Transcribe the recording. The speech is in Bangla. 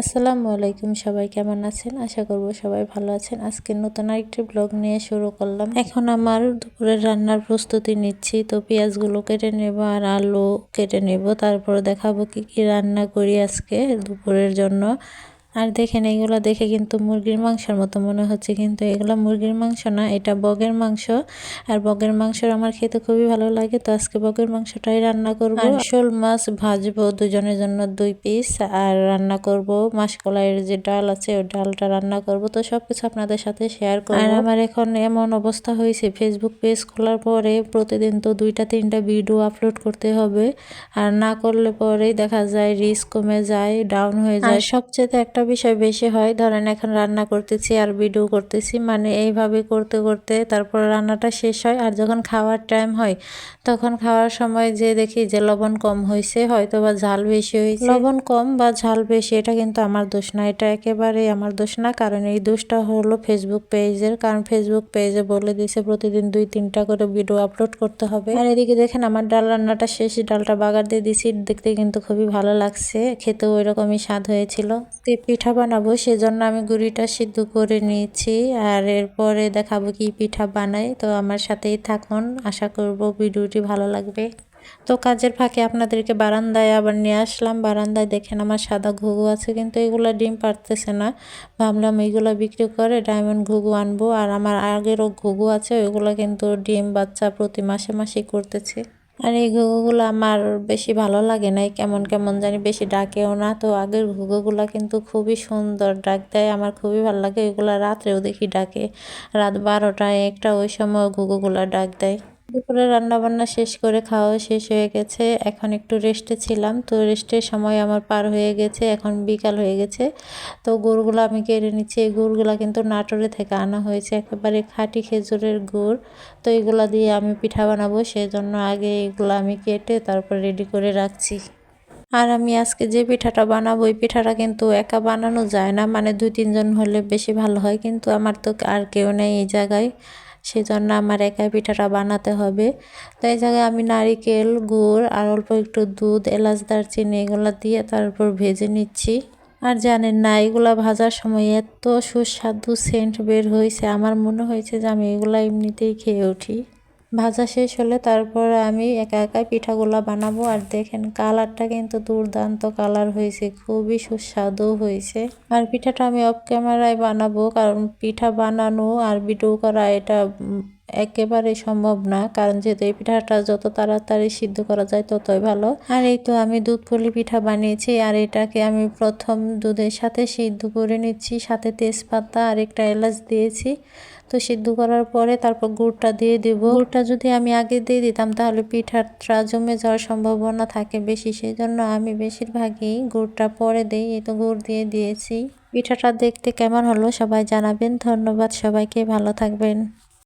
আসসালামু আলাইকুম, সবাই কেমন আছেন? আশা করব সবাই ভালো আছেন। আজকে নতুন আরেকটি ব্লগ নিয়ে শুরু করলাম। এখন আমার দুপুরের রান্নার প্রস্তুতি নিচ্ছি। তো পেঁয়াজগুলো কেটে নেব আর আলু কেটে নেব। তারপর দেখাবো কি কি রান্না করি আজকে দুপুরের জন্য। আর দেখেন এইগুলো দেখে কিন্তু মুরগির মাংসের মতো মনে হচ্ছে কিন্তু এগুলো মুরগির মাংস না এটা বগের মাংস। আর বগের মাংস আমার খেতে খুবই ভালো লাগে তো আজকে বগের মাংসটাই রান্না করব। শোল মাছ ভাজবো দুজনের জন্য দুই পিস আর রান্না করব মাসকলাইয়ের যে ডাল আছে ওই ডালটা রান্না করব। তো সব কিছু আপনাদের সাথে শেয়ার করব। আর আমার এখন এমন অবস্থা হয়েছে ফেসবুক পেজ খোলার পরে প্রতিদিন তো দুইটা তিনটা ভিডিও আপলোড করতে হবে। আর না করলে পরেই দেখা যায় রিস্ক কমে যায় ডাউন হয়ে যায়। সবচেয়ে একটা একটা বিষয় বেশি হয়। ধরেন এখন রান্না করতেছি আর ভিডিও করতেছি মানে এইভাবে করতে করতে তারপর রান্নাটা শেষ হয় আর যখন খাওয়ার টাইম হয়, তখন খাওয়ার সময় যে দেখি যে লবণ কম হয়েছে হয়তো বা ঝাল বেশি হয়েছে লবণ কম বা ঝাল বেশি, এটা কিন্তু আমার দোষ না, এটা একেবারেই আমার দোষ না। কারণ এই দোষটা হলো ফেসবুক পেজের কারণ ফেসবুক পেজে বলে দিছে প্রতিদিন দুই, তিনটা করে ভিডিও আপলোড করতে হবে। আর এদিকে দেখেন আমার ডাল রান্নাটা শেষ, ডালটা বাগার দিয়ে দিছি, দেখতে কিন্তু খুবই ভালো লাগছে, খেতেও ওই রকমই স্বাদ হয়েছিল। পিঠা বানাবো, সেজন্য আমি গুড়িটা সিদ্ধ করে নিয়েছি। আর এরপরে দেখাবো কি পিঠা বানাই। তো আমার সাথেই থাকুন, আশা করব ভিডিওটি ভালো লাগবে। তো কাজের ফাঁকে আপনাদেরকে বারান্দায় আবার নিয়ে আসলাম। বারান্দায় দেখেন আমার সাদা ঘুঘু আছে, কিন্তু এগুলো ডিম পারতেছে না। ভাবলাম এইগুলো বিক্রি করে ডায়মন্ড ঘুঘু আনব। আর আমার আগেরও ঘুঘু আছে, ওইগুলো কিন্তু ডিম বাচ্চা প্রতি মাসে মাসে করতেছে। আর এই ঘুঘুগুলো আমার বেশি ভালো লাগে না কেমন কেমন জানি বেশি ডাকেও না। তো আগের ঘুঘুগুলো কিন্তু খুবই সুন্দর ডাক দেয়। আমার খুবই ভালো লাগে। এগুলো রাত্রেও দেখি ডাকে। রাত বারোটায় একটা ওই সময় ঘুঘুগুলো ডাক দেয়। দুপুরে রান্নাবান্না শেষ করে খাওয়া শেষ হয়ে গেছে। এখন একটু রেস্টে ছিলাম। তো রেস্টের সময় আমার পার হয়ে গেছে। এখন বিকাল হয়ে গেছে। তো গুড়গুলো আমি কেড়ে নিচ্ছি। এই গুড়গুলো কিন্তু নাটোরে থেকে আনা হয়েছে। একেবারে খাঁটি খেজুরের গুড়। তো এগুলো দিয়ে আমি পিঠা বানাবো। সেজন্য আগে এগুলো আমি কেটে তারপর রেডি করে রাখছি। আর আমি আজকে যে পিঠাটা বানাবো, ওই পিঠাটা কিন্তু একা বানানো যায় না। মানে দুই, তিনজন হলে বেশি ভালো হয়। কিন্তু আমার তো আর কেউ নেই এই জায়গায়। সেজন্য আমার একাই পিঠাটা বানাতে হবে। তো এই জায়গায় আমি নারিকেল, গুড় আর অল্প একটু দুধ, এলাচ, দারচিনি এগুলো দিয়ে তার উপর ভেজে নিচ্ছি। আর জানেন না, এগুলা ভাজার সময় এত সুস্বাদু সেন্ট বের হয়েছে আমার মনে হয়েছে যে আমি এগুলা এমনিতেই খেয়ে উঠি। ভাজা শেষ হলে তারপর আমি একা একাই পিঠাগুলো বানাবো। আর দেখেন কালারটা কিন্তু দুর্দান্ত কালার হয়েছে, খুবই সুস্বাদু হয়েছে। আর পিঠাটা আমি অফ ক্যামেরায় বানাবো, কারণ পিঠা বানানো আর ভিডিও করা এটা একেবারে সম্ভব না, কারণ যেহেতু এই পিঠাটা যত তাড়াতাড়ি সিদ্ধ করা যায় ততই ভালো। আর এই তো আমি দুধ পুলি পিঠা বানিয়েছি, আর এটাকে আমি প্রথম দুধের সাথে সিদ্ধ করে নিচ্ছি, সাথে তেজপাতা আর একটা এলাচ দিয়েছি। তো সিদ্ধ করার পরে তারপর গুড়টা দিয়ে দেবো। গুড়টা যদি আমি আগে দিয়ে দিতাম, তাহলে পিঠাটা জমে যাওয়ার সম্ভাবনা থাকে বেশি। সেই জন্য আমি বেশিরভাগই গুড়টা পরে দিই, এই তো গুড় দিয়ে দিয়েছি। পিঠাটা দেখতে কেমন হলো সবাই জানাবেন। ধন্যবাদ সবাইকে, ভালো থাকবেন।